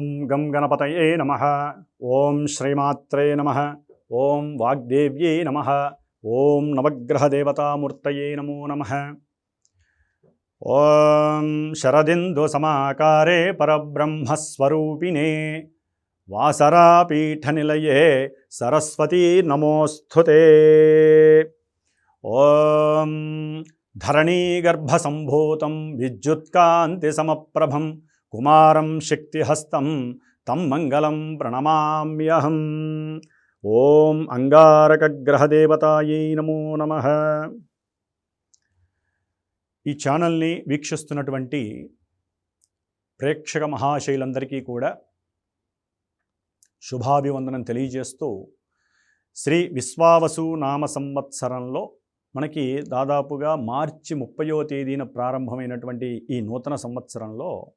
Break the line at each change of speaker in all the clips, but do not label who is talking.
ఓం గం గణపతయే నమ. ఓం శ్రీమాత్రే నమ. ఓం వాగ్దేవ్యై నమ. ఓం నవగ్రహదేవతామూర్తయే నమో నమ. ఓం శరదిందు సమాకారే పరబ్రహ్మస్వరూపిణే. వాసరాపీఠనిలయే సరస్వతీ నమోస్థుతే ఓం ధరణీగర్భసంభూతం విద్యుత్కాంతిసమప్రభం కుమారం శక్తిహస్తం తం మంగళం ప్రణమామ్యహం. ఓం అంగారకగ్రహదేవతాయై నమో నమ. ఈ ఛానల్ని వీక్షిస్తున్నటువంటి ప్రేక్షక మహాశైలందరికీ కూడా శుభాభివందనం తెలియజేస్తూ శ్రీ విశ్వావసు నామ సంవత్సరంలో మనకి దాదాపుగా మార్చి ముప్పయో తేదీన ప్రారంభమైనటువంటి ఈ నూతన సంవత్సరంలో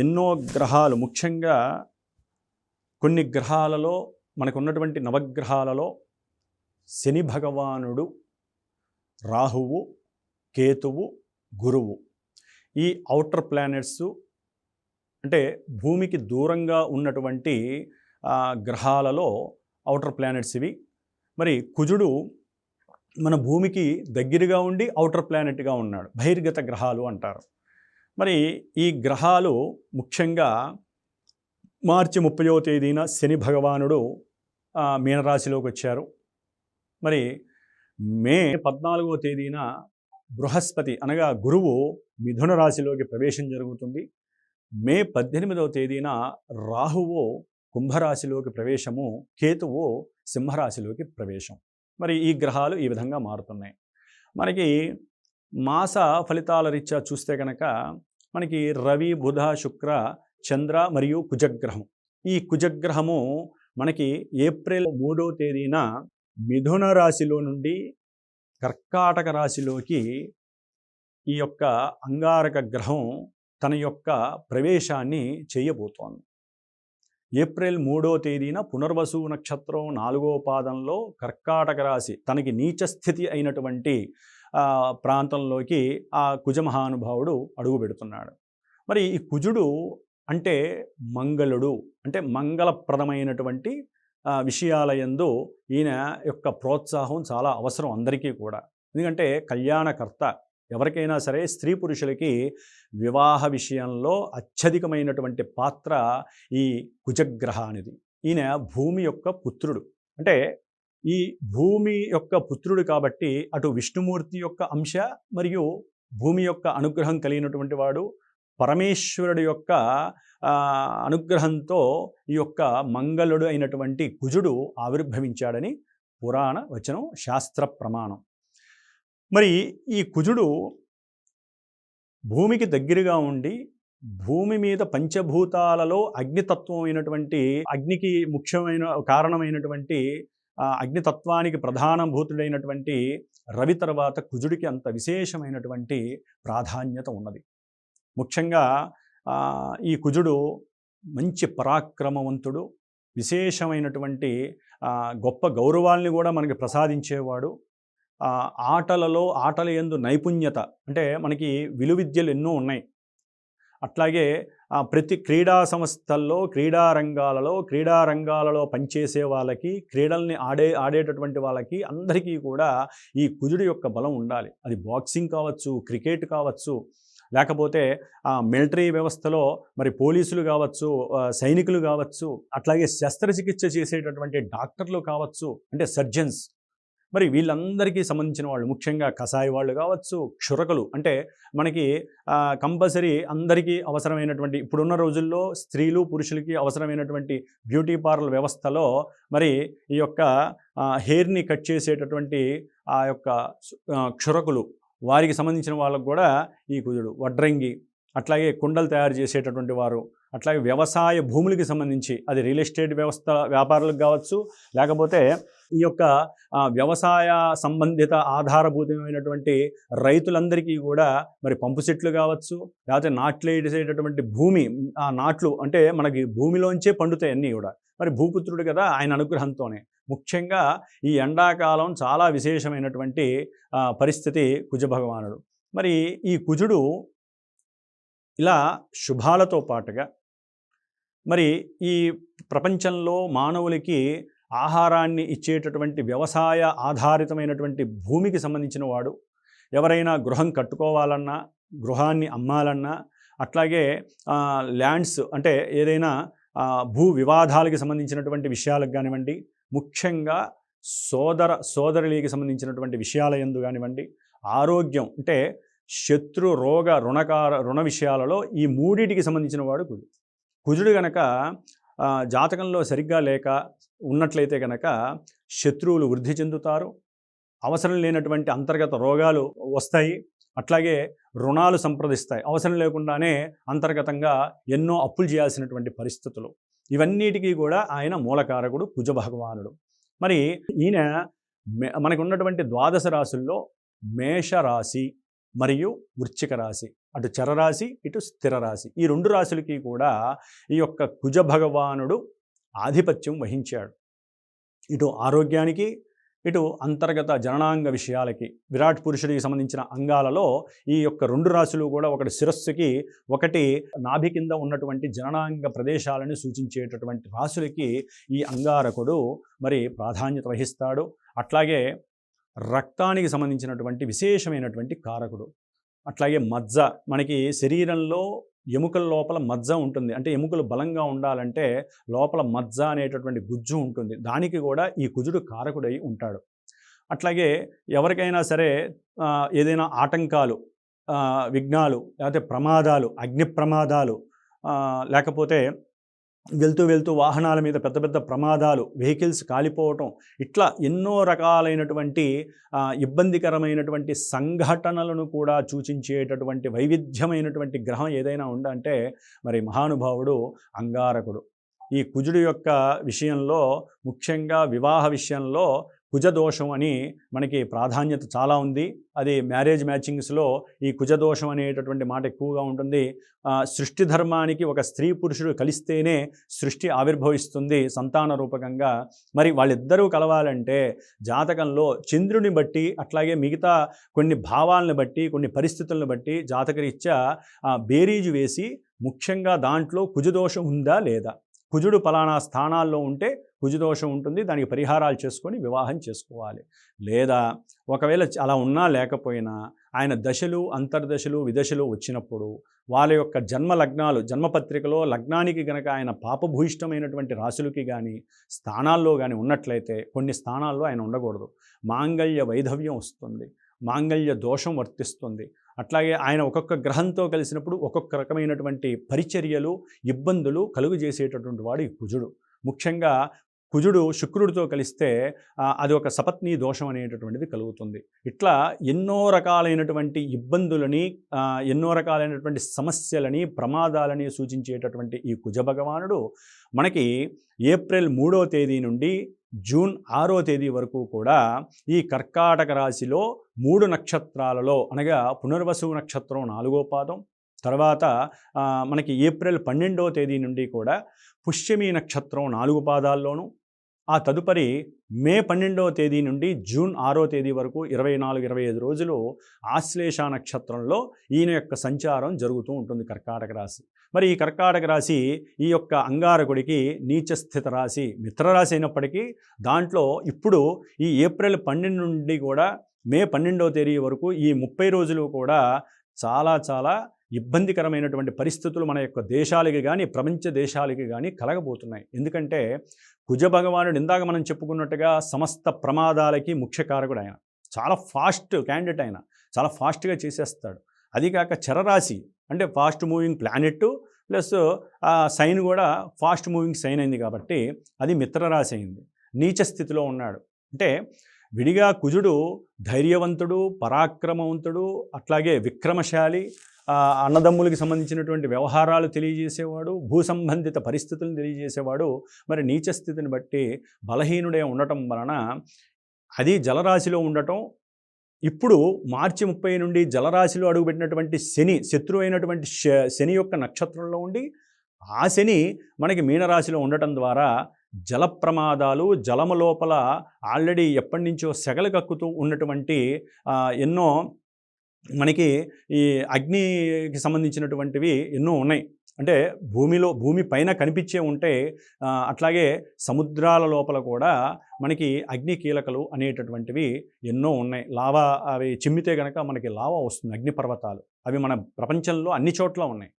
ఎన్నో గ్రహాలు ముఖ్యంగా కొన్ని గ్రహాలలో మనకు ఉన్నటువంటి నవగ్రహాలలో శని భగవానుడు రాహువు కేతువు గురువు. ఈ ఔటర్ ప్లానెట్స్ అంటే భూమికి దూరంగా ఉన్నటువంటి గ్రహాలలో ఔటర్ ప్లానెట్స్ ఇవి. మరి కుజుడు మన భూమికి దగ్గరగా ఉండి ఔటర్ ప్లానెట్గా ఉన్నాడు. బహిర్గత గ్రహాలు అంటారు. మరి ఈ గ్రహాలు ముఖ్యంగా మార్చి ముప్పయో తేదీన శని భగవానుడు మీనరాశిలోకి వచ్చారు. మరి మే పద్నాలుగో తేదీన బృహస్పతి అనగా గురువు మిథున రాశిలోకి ప్రవేశం జరుగుతుంది. మే పద్దెనిమిదవ తేదీన రాహువు కుంభరాశిలోకి ప్రవేశము కేతువు సింహరాశిలోకి ప్రవేశం. మరి ఈ గ్రహాలు ఈ విధంగా మారుతున్నాయి. మనకి మాస ఫలితాల రీత్యా చూస్తే కనుక మనకి రవి బుధ శుక్ర చంద్ర మరియు కుజగ్రహం. ఈ కుజగ్రహము మనకి ఏప్రిల్ మూడో తేదీన మిథున రాశిలో నుండి కర్కాటక రాశిలోకి ఈ యొక్క అంగారక గ్రహం తన యొక్క ప్రవేశాన్ని చేయబోతోంది. ఏప్రిల్ మూడో తేదీన పునర్వసు నక్షత్రం నాలుగో పాదంలో కర్కాటక రాశి తనకి నీచ స్థితి అయినటువంటి ప్రాంతంలోకి ఆ కుజ మహానుభావుడు అడుగు పెడుతున్నాడు మరి ఈ కుజుడు అంటే మంగళుడు అంటే మంగళప్రదమైనటువంటి విషయాలయందు విషయాల ఈయన యొక్క ప్రోత్సాహం చాలా అవసరం అందరికీ కూడా. ఎందుకంటే కళ్యాణకర్త ఎవరికైనా సరే స్త్రీ పురుషులకి వివాహ విషయంలో అత్యధికమైనటువంటి పాత్ర ఈ కుజగ్రహానిది. ఈయన భూమి యొక్క పుత్రుడు. అంటే ఈ భూమి యొక్క పుత్రుడు కాబట్టి అటు విష్ణుమూర్తి యొక్క అంశ మరియు భూమి యొక్క అనుగ్రహం కలిగినటువంటి వాడు పరమేశ్వరుడు యొక్క అనుగ్రహంతో ఈ యొక్క మంగళుడు అయినటువంటి కుజుడు ఆవిర్భవించాడని పురాణ వచనం శాస్త్ర ప్రమాణం. మరి ఈ కుజుడు భూమికి దగ్గరగా ఉండి భూమి మీద పంచభూతాలలో అగ్నితత్వం అయినటువంటి అగ్నికి ముఖ్యమైన కారణమైనటువంటి అగ్నితత్వానికి ప్రధానభూతుడైనటువంటి రవి తర్వాత కుజుడికి అంత విశేషమైనటువంటి ప్రాధాన్యత ఉన్నది. ముఖ్యంగా ఈ కుజుడు మంచి పరాక్రమవంతుడు విశేషమైనటువంటి గొప్ప గౌరవాల్ని కూడా మనకి ప్రసాదించేవాడు. ఆటలలో ఆటల యందు నైపుణ్యత అంటే మనకి విలువిద్యలు ఎన్నో ఉన్నాయి. అట్లాగే ప్రతి క్రీడా సంస్థల్లో క్రీడా రంగాలలో క్రీడా రంగాలలో పనిచేసే వాళ్ళకి క్రీడల్ని ఆడే ఆడేటటువంటి వాళ్ళకి అందరికీ కూడా ఈ కుదుడు యొక్క బలం ఉండాలి. అది బాక్సింగ్ కావచ్చు క్రికెట్ కావచ్చు లేకపోతే మిలిటరీ వ్యవస్థలో మరి పోలీసులు కావచ్చు సైనికులు కావచ్చు అట్లాగే శస్త్రచికిత్స చేసేటటువంటి డాక్టర్లు కావచ్చు అంటే సర్జన్స్ మరి వీళ్ళందరికీ సంబంధించిన వాళ్ళు ముఖ్యంగా కషాయ వాళ్ళు కావచ్చు క్షురకులు అంటే మనకి కంపల్సరీ అందరికీ అవసరమైనటువంటి ఇప్పుడున్న రోజుల్లో స్త్రీలు పురుషులకి అవసరమైనటువంటి బ్యూటీ పార్లర్ వ్యవస్థలో మరి ఈ యొక్క హెయిర్ని కట్ చేసేటటువంటి ఆ యొక్క క్షురకులు వారికి సంబంధించిన వాళ్ళకు కూడా ఈ కుదుడు వడ్రంగి అట్లాగే కుండలు తయారు చేసేటటువంటి వారు అట్లాగే వ్యవసాయ భూములకి సంబంధించి అది రియల్ ఎస్టేట్ వ్యవస్థ వ్యాపారులకు కావచ్చు లేకపోతే ఈ యొక్క వ్యవసాయ సంబంధిత ఆధారభూతమైనటువంటి రైతులందరికీ కూడా మరి పంపు సెట్లు కావచ్చు లేకపోతే నాట్లు వేసేటటువంటి భూమి ఆ నాట్లు అంటే మనకి భూమిలోంచే పండుతాయి అన్నీ కూడా. మరి భూపుత్రుడు కదా ఆయన అనుగ్రహంతోనే. ముఖ్యంగా ఈ ఎండాకాలం చాలా విశేషమైనటువంటి పరిస్థితి కుజ భగవానుడు మరి ఈ కుజుడు ఇలా శుభాలతో పాటుగా మరి ఈ ప్రపంచంలో మానవులకి ఆహారాన్ని ఇచ్చేటటువంటి వ్యవసాయ ఆధారితమైనటువంటి భూమికి సంబంధించిన వాడు ఎవరైనా గృహం కట్టుకోవాలన్నా గృహాన్ని అమ్మాలన్నా అట్లాగే ల్యాండ్స్ అంటే ఏదైనా భూ వివాదాలకి సంబంధించినటువంటి విషయాలకు కానివ్వండి ముఖ్యంగా సోదర సోదరులకి సంబంధించినటువంటి విషయాల ఎందు కానివ్వండి ఆరోగ్యం అంటే శత్రు రోగ రుణకార రుణ విషయాలలో ఈ మూడిటికి సంబంధించిన వాడు కుజుడు కుజుడు గనక జాతకంలో సరిగ్గా లేక ఉన్నట్లయితే గనక శత్రువులు వృద్ధి చెందుతారు. అవసరం లేనటువంటి అంతర్గత రోగాలు వస్తాయి. అట్లాగే రుణాలు సంప్రదిస్తాయి. అవసరం లేకుండానే అంతర్గతంగా ఎన్నో అప్పులు చేయాల్సినటువంటి పరిస్థితులు. ఇవన్నిటికీ కూడా ఆయన మూలకారకుడు కుజ భగవానుడు మరి ఈయన మే- మనకు ఉన్నటువంటి ద్వాదశ రాశుల్లో మేషరాశి మరియు వృశ్చిక రాశి. అటు చరరాశి ఇటు స్థిర రాశి. ఈ రెండు రాశులకి కూడా ఈ యొక్క కుజ భగవానుడు ఆధిపత్యం వహించాడు. ఇటు ఆరోగ్యానికి ఇటు అంతర్గత జననాంగ విషయాలకి విరాట్ పురుషుడికి సంబంధించిన అంగాలలో ఈ యొక్క రెండు రాశులు కూడా ఒకటి శిరస్సుకి ఒకటి నాభి కింద ఉన్నటువంటి జననాంగ ప్రదేశాలను సూచించేటటువంటి రాశులకి ఈ అంగారకుడు మరి ప్రాధాన్యత వహిస్తాడు. అట్లాగే రక్తానికి సంబంధించినటువంటి విశేషమైనటువంటి కారకుడు. అట్లాగే మజ్జ మనకి శరీరంలో ఎముకల లోపల మజ్జ ఉంటుంది. అంటే ఎముకలు బలంగా ఉండాలంటే లోపల మజ్జ అనేటటువంటి గుజ్జు ఉంటుంది. దానికి కూడా ఈ కుజుడు కారకుడై ఉంటాడు. అట్లాగే ఎవరికైనా సరే ఏదైనా ఆటంకాలు విఘ్నాలు లేకపోతే ప్రమాదాలు అగ్ని ప్రమాదాలు లేకపోతే వెళ్తూ వెళ్తూ వాహనాల మీద పెద్ద పెద్ద ప్రమాదాలు వెహికల్స్ కాలిపోవటం ఇట్లా ఎన్నో రకాలైనటువంటి ఇబ్బందికరమైనటువంటి సంఘటనలను కూడా సూచించేటటువంటి వైవిధ్యమైనటువంటి గ్రహం ఏదైనా ఉందంటే మరి మహానుభావుడు అంగారకుడు. ఈ కుజుడు యొక్క విషయంలో ముఖ్యంగా వివాహ విషయంలో కుజదోషం అని మనకి ప్రాధాన్యత చాలా ఉంది. అది మ్యారేజ్ మ్యాచింగ్స్లో ఈ కుజదోషం అనేటటువంటి మాట ఎక్కువగా ఉంటుంది. సృష్టి ధర్మానికి ఒక స్త్రీ పురుషుడు కలిస్తేనే సృష్టి ఆవిర్భవిస్తుంది సంతాన రూపకంగా. మరి వాళ్ళిద్దరూ కలవాలంటే జాతకంలో చంద్రుని బట్టి అట్లాగే మిగతా కొన్ని భావాలను బట్టి కొన్ని పరిస్థితులను బట్టి జాతకరీత్యా బేరీజు వేసి ముఖ్యంగా దాంట్లో కుజదోషం ఉందా లేదా? కుజుడు పలానా స్థానాల్లో ఉంటే కుజదోషం ఉంటుంది దానికి పరిహారాలు చేసుకొని వివాహం చేసుకోవాలి. లేదా ఒకవేళ అలా ఉన్నా లేకపోయినా ఆయన దశలు అంతర్దశలు విదశలు వచ్చినప్పుడు వాళ్ళ యొక్క జన్మ లగ్నాలు జన్మపత్రికలో లగ్నానికి గనక ఆయన పాపభూయిష్టమైనటువంటి రాశులకి కానీ స్థానాల్లో కానీ ఉన్నట్లయితే కొన్ని స్థానాల్లో ఆయన ఉండకూడదు. మాంగళ్య వైధవ్యం వస్తుంది. మాంగళ్య దోషం వర్తిస్తుంది. అట్లాగే ఆయన ఒక్కొక్క గ్రహంతో కలిసినప్పుడు ఒక్కొక్క రకమైనటువంటి పరిచర్యలు ఇబ్బందులు కలుగు చేసేటటువంటి వాడు ఈ కుజుడు. ముఖ్యంగా కుజుడు శుక్రుడితో కలిస్తే అది ఒక సపత్ని దోషం అనేటటువంటిది కలుగుతుంది. ఇట్లా ఎన్నో రకాలైనటువంటి ఇబ్బందులని ఎన్నో రకాలైనటువంటి సమస్యలని ప్రమాదాలని సూచించేటటువంటి ఈ కుజ భగవానుడు మనకి ఏప్రిల్ మూడో తేదీ నుండి జూన్ ఆరో తేదీ వరకు కూడా ఈ కర్కాటక రాశిలో మూడు నక్షత్రాలలో అనగా పునర్వసు నక్షత్రం నాలుగో పాదం తర్వాత మనకి ఏప్రిల్ పన్నెండో తేదీ నుండి కూడా పుష్యమి నక్షత్రం నాలుగు పాదాల్లోనూ ఆ తదుపరి మే పన్నెండవ తేదీ నుండి జూన్ ఆరో తేదీ వరకు ఇరవై నాలుగు ఇరవై ఐదు రోజులు ఆశ్లేష నక్షత్రంలో ఈయన యొక్క సంచారం జరుగుతూ ఉంటుంది కర్కాటక రాశి. మరి ఈ కర్కాటక రాశి ఈ యొక్క అంగారకుడికి నీచస్థిత రాశి మిత్రరాశి అయినప్పటికీ దాంట్లో ఇప్పుడు ఈ ఏప్రిల్ పన్నెండు నుండి కూడా మే పన్నెండవ తేదీ వరకు ఈ ముప్పై రోజులు కూడా చాలా చాలా ఇబ్బందికరమైనటువంటి పరిస్థితులు మన యొక్క దేశాలకి కానీ ప్రపంచ దేశాలకి కానీ కలగబోతున్నాయి. ఎందుకంటే కుజ భగవానుడు ఇందాక మనం చెప్పుకున్నట్టుగా సమస్త ప్రమాదాలకి ముఖ్య కారకుడు ఆయన. చాలా ఫాస్ట్ క్యాండిడేట్ ఆయన. చాలా ఫాస్ట్గా చేసేస్తాడు. అది కాక చరరాశి అంటే ఫాస్ట్ మూవింగ్ ప్లానెట్ ప్లస్ ఆ సైన్ కూడా ఫాస్ట్ మూవింగ్ సైన్ అయింది కాబట్టి అది మిత్రరాశి అయింది. నీచ స్థితిలో ఉన్నాడు. అంటే విడిగా కుజుడు ధైర్యవంతుడు పరాక్రమవంతుడు అట్లాగే విక్రమశాలి అన్నదమ్ములకి సంబంధించినటువంటి వ్యవహారాలు తెలియజేసేవాడు భూ సంబంధిత పరిస్థితులను తెలియజేసేవాడు మరి నీచ స్థితిని బట్టి బలహీనుడే ఉండటం వలన అది జలరాశిలో ఉండటం ఇప్పుడు మార్చి ముప్పై నుండి జలరాశిలో అడుగుపెట్టినటువంటి శని శత్రువు అయినటువంటి శ- శని యొక్క నక్షత్రంలో ఉండి ఆ శని మనకి మీనరాశిలో ఉండటం ద్వారా జల ప్రమాదాలు జలము లోపల ఆల్రెడీ ఎప్పటి నుంచో సెగలు కక్కుతూ ఉన్నటువంటి ఎన్నో మనకి ఈ అగ్నికి సంబంధించినటువంటివి ఎన్నో ఉన్నాయి. అంటే భూమిలో భూమి పైన కనిపించే ఉంటే అట్లాగే సముద్రాల లోపల కూడా మనకి అగ్ని కీలకలు అనేటటువంటివి ఎన్నో ఉన్నాయి. లావా అవి చిమ్మితే కనుక మనకి లావా వస్తుంది అగ్ని పర్వతాలు. అవి మన ప్రపంచంలో అన్ని చోట్ల ఉన్నాయి.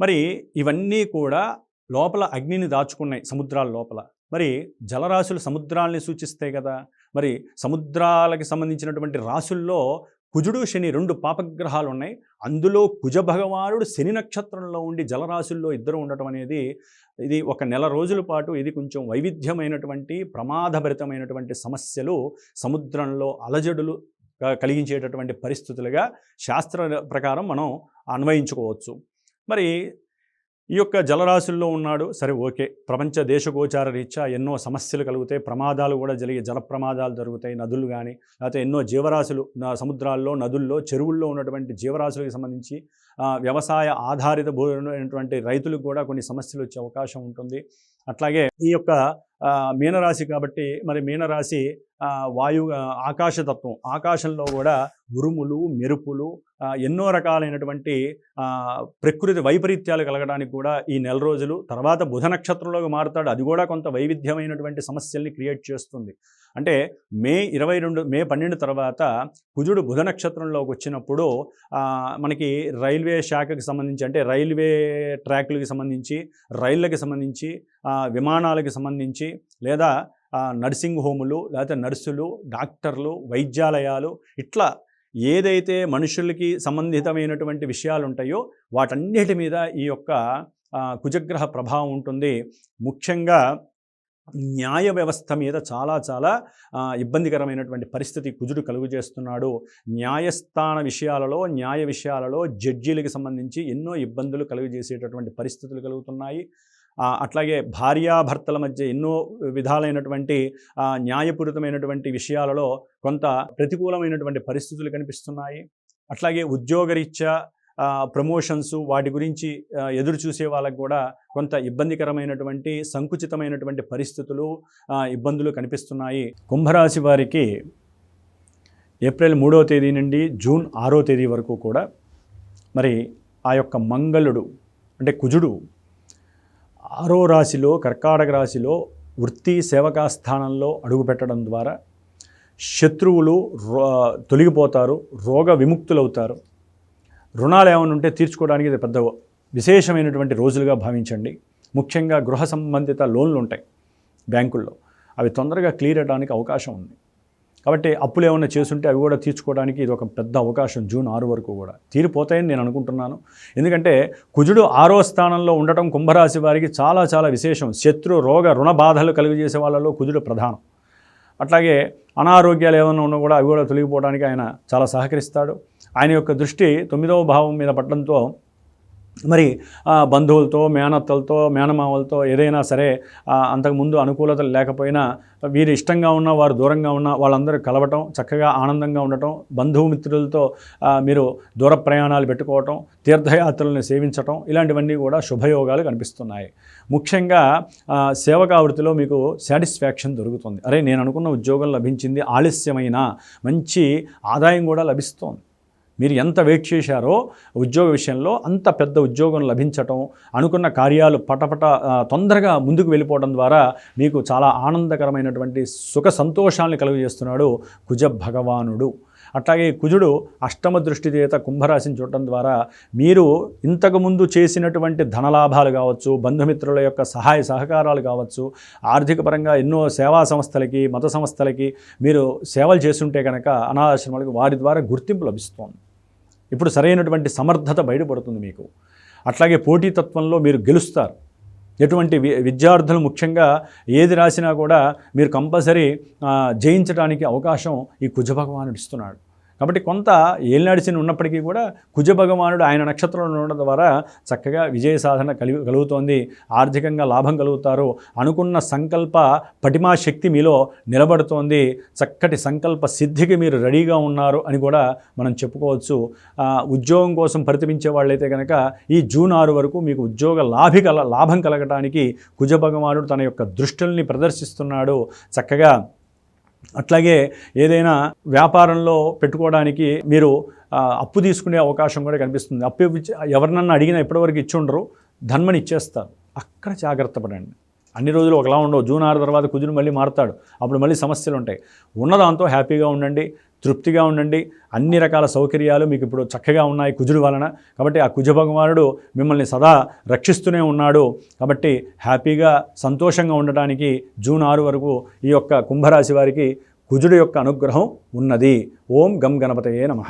మరి ఇవన్నీ కూడా లోపల అగ్నిని దాచుకున్నాయి సముద్రాల లోపల. మరి జలరాశులు సముద్రాల్ని సూచిస్తాయి కదా! మరి సముద్రాలకి సంబంధించినటువంటి రాశుల్లో కుజుడు శని రెండు పాపగ్రహాలు ఉన్నాయి అందులో కుజ భగవానుడు శని నక్షత్రంలో ఉండి జలరాశుల్లో ఇద్దరు ఉండటం అనేది ఇది ఒక నెల రోజుల పాటు ఇది కొంచెం వైవిధ్యమైనటువంటి ప్రమాదభరితమైనటువంటి సమస్యలు సముద్రంలో అలజడులు కలిగించేటటువంటి పరిస్థితులుగా శాస్త్ర ప్రకారం మనం అన్వయించుకోవచ్చు. మరి ఈ యొక్క జలరాశుల్లో ఉన్నాడు సరే ఓకే. ప్రపంచ దేశగోచార రీత్యా ఎన్నో సమస్యలు కలుగుతాయి ప్రమాదాలు కూడా జరిగే జల ప్రమాదాలు జరుగుతాయి నదులు కానీ లేకపోతే ఎన్నో జీవరాశులు సముద్రాల్లో నదుల్లో చెరువుల్లో ఉన్నటువంటి జీవరాశులకు సంబంధించి వ్యవసాయ ఆధారిత భూమైనటువంటి రైతులకు కూడా కొన్ని సమస్యలు వచ్చే అవకాశం ఉంటుంది. అట్లాగే ఈ యొక్క మీనరాశి కాబట్టి మరి మీనరాశి వాయు ఆకాశతత్వం. ఆకాశంలో కూడా ఉరుములు మెరుపులు ఎన్నో రకాలైనటువంటి ప్రకృతి వైపరీత్యాలు కలగడానికి కూడా ఈ నెల రోజులు తర్వాత బుధ నక్షత్రంలోకి మారుతాడు. అది కూడా కొంత వైవిధ్యమైనటువంటి సమస్యల్ని క్రియేట్ చేస్తుంది. అంటే మే ఇరవై రెండు మే పన్నెండు తర్వాత కుజుడు బుధ నక్షత్రంలోకి వచ్చినప్పుడు మనకి రైల్వే శాఖకి సంబంధించి అంటే రైల్వే ట్రాక్లకి సంబంధించి రైళ్ళకి సంబంధించి విమానాలకి సంబంధించి లేదా నర్సింగ్ హోములు లేకపోతే నర్సులు డాక్టర్లు వైద్యాలయాలు ఇట్లా ఏదైతే మనుషులకి సంబంధితమైనటువంటి విషయాలు ఉంటాయో వాటన్నిటి మీద ఈ యొక్క కుజగ్రహ ప్రభావం ఉంటుంది. ముఖ్యంగా న్యాయ వ్యవస్థ మీద చాలా చాలా ఇబ్బందికరమైనటువంటి పరిస్థితి కుజుడు కలుగు చేస్తున్నాడు న్యాయస్థాన విషయాలలో న్యాయ విషయాలలో జడ్జీలకు సంబంధించి ఎన్నో ఇబ్బందులు కలుగజేసేటటువంటి పరిస్థితులు కలుగుతున్నాయి. అట్లాగే భార్యాభర్తల మధ్య ఎన్నో విధాలైనటువంటి న్యాయపూరితమైనటువంటి విషయాలలో కొంత ప్రతికూలమైనటువంటి పరిస్థితులు కనిపిస్తున్నాయి. అట్లాగే ఉద్యోగరీత్యా ఆ, ప్రమోషన్స్ వాటి గురించి ఎదురు చూసే వాళ్ళకు కూడా కొంత ఇబ్బందికరమైనటువంటి సంకుచితమైనటువంటి పరిస్థితులు ఇబ్బందులు కనిపిస్తున్నాయి. కుంభరాశి వారికి ఏప్రిల్ మూడవ తేదీ నుండి జూన్ ఆరో తేదీ వరకు కూడా మరి ఆ యొక్క మంగళుడు అంటే కుజుడు ఆరో రాశిలో కర్కాటక రాశిలో వృత్తి సేవకా స్థానంలో అడుగుపెట్టడం ద్వారా శత్రువులు రో తొలగిపోతారు రోగ విముక్తులవుతారు. రుణాలు ఏమైనా ఉంటే తీర్చుకోవడానికి ఇది పెద్ద విశేషమైనటువంటి రోజులుగా భావించండి. ముఖ్యంగా గృహ సంబంధిత లోన్లు ఉంటాయి బ్యాంకుల్లో. అవి తొందరగా క్లియర్ అవడానికి అవకాశం ఉంది. కాబట్టి అప్పులు ఏమైనా చేస్తుంటే అవి కూడా తీర్చుకోవడానికి ఇది ఒక పెద్ద అవకాశం జూన్ ఆరు వరకు కూడా. తీరిపోతాయని నేను అనుకుంటున్నాను. ఎందుకంటే కుజుడు ఆరో స్థానంలో ఉండటం కుంభరాశి వారికి చాలా చాలా విశేషం. శత్రు రోగ రుణ బాధలు కలుగజేసే వాళ్ళలో కుజుడు ప్రధానం. అట్లాగే అనారోగ్యాలు ఏమైనా ఉన్నా కూడా అవి కూడా తొలగిపోవడానికి ఆయన చాలా సహకరిస్తాడు. ఆయన యొక్క దృష్టి తొమ్మిదవ భావం మీద పడడంతో మరి బంధువులతో మేనత్తలతో మేనమావలతో ఏదైనా సరే అంతకుముందు అనుకూలతలు లేకపోయినా వీరు ఇష్టంగా ఉన్న వారు దూరంగా ఉన్న వాళ్ళందరూ కలవటం చక్కగా ఆనందంగా ఉండటం బంధుమిత్రులతో మీరు దూర ప్రయాణాలు పెట్టుకోవటం తీర్థయాత్రలను సేవించటం ఇలాంటివన్నీ కూడా శుభయోగాలు కనిపిస్తున్నాయి. ముఖ్యంగా ఆ, సేవకా వృత్తిలో మీకు సాటిస్ఫాక్షన్ దొరుకుతుంది. అరే నేను అనుకున్న ఉద్యోగం లభించింది ఆలస్యమైన మంచి ఆదాయం కూడా లభిస్తోంది. మీరు ఎంత వెయిట్ చేశారో ఉద్యోగ విషయంలో అంత పెద్ద ఉద్యోగం లభించటం అనుకున్న కార్యాలు పటపట తొందరగా ముందుకు వెళ్ళిపోవడం ద్వారా మీకు చాలా ఆనందకరమైనటువంటి సుఖ సంతోషాలను కలుగజేస్తున్నాడు కుజ భగవానుడు అట్లాగే కుజుడు అష్టమ దృష్టి చేత కుంభరాశిని చూడటం ద్వారా మీరు ఇంతకుముందు చేసినటువంటి ధనలాభాలు కావచ్చు బంధుమిత్రుల యొక్క సహాయ సహకారాలు కావచ్చు ఆర్థిక పరంగా ఎన్నో సేవా సంస్థలకి మత సంస్థలకి మీరు సేవలు చేస్తుంటే కనుక అనాథాశ్రమాలకు వారి ద్వారా గుర్తింపు లభిస్తోంది. ఇప్పుడు సరైనటువంటి సమర్థత బయటపడుతుంది మీకు. అట్లాగే పోటీతత్వంలో మీరు గెలుస్తారు. ఎటువంటి వి విద్యార్థులు ముఖ్యంగా ఏది రాసినా కూడా మీరు కంపల్సరీ జయించడానికి అవకాశం ఈ కుజభగవానుడు ఇస్తున్నాడు. కాబట్టి కొంత ఏలినాడిసిన ఉన్నప్పటికీ కూడా కుజ భగవానుడు ఆయన నక్షత్రంలో ఉండడం ద్వారా చక్కగా విజయ సాధన కలి కలుగుతోంది. ఆర్థికంగా లాభం కలుగుతారు. అనుకున్న సంకల్ప పటిమా శక్తి మీలో నిలబడుతోంది. చక్కటి సంకల్ప సిద్ధికి మీరు రెడీగా ఉన్నారు అని కూడా మనం చెప్పుకోవచ్చు. ఉద్యోగం కోసం పరితమించే వాళ్ళైతే కనుక ఈ జూన్ ఆరు వరకు మీకు ఉద్యోగ లాభి కల లాభం కలగటానికి కుజ భగవానుడు తన యొక్క దృష్టిల్ని ప్రదర్శిస్తున్నాడు. చక్కగా అట్లాగే ఏదైనా వ్యాపారంలో పెట్టుకోవడానికి మీరు అప్పు తీసుకునే అవకాశం కూడా కనిపిస్తుంది. అప్పు ఎవరినన్నా అడిగినా ఇప్పటివరకు ఇచ్చి ఉండరు ధన్మని ఇచ్చేస్తారు. అక్కడ జాగ్రత్త పడండి. అన్ని రోజులు ఒకలా ఉండవు. జూన్ ఆరు తర్వాత కుజుడు మళ్ళీ మారుతాడు. అప్పుడు మళ్ళీ సమస్యలు ఉంటాయి ఉన్నదాంతో హ్యాపీగా ఉండండి. తృప్తిగా ఉండండి. అన్ని రకాల సౌకర్యాలు మీకు ఇప్పుడు చక్కగా ఉన్నాయి కుజుడు వలన. కాబట్టి ఆ కుజ భగవానుడు మిమ్మల్ని సదా రక్షిస్తూనే ఉన్నాడు. కాబట్టి హ్యాపీగా సంతోషంగా ఉండటానికి జూన్ ఆరు వరకు ఈ యొక్క కుంభరాశి వారికి కుజుడు యొక్క అనుగ్రహం ఉన్నది. ఓం గం గణపతయే నమ.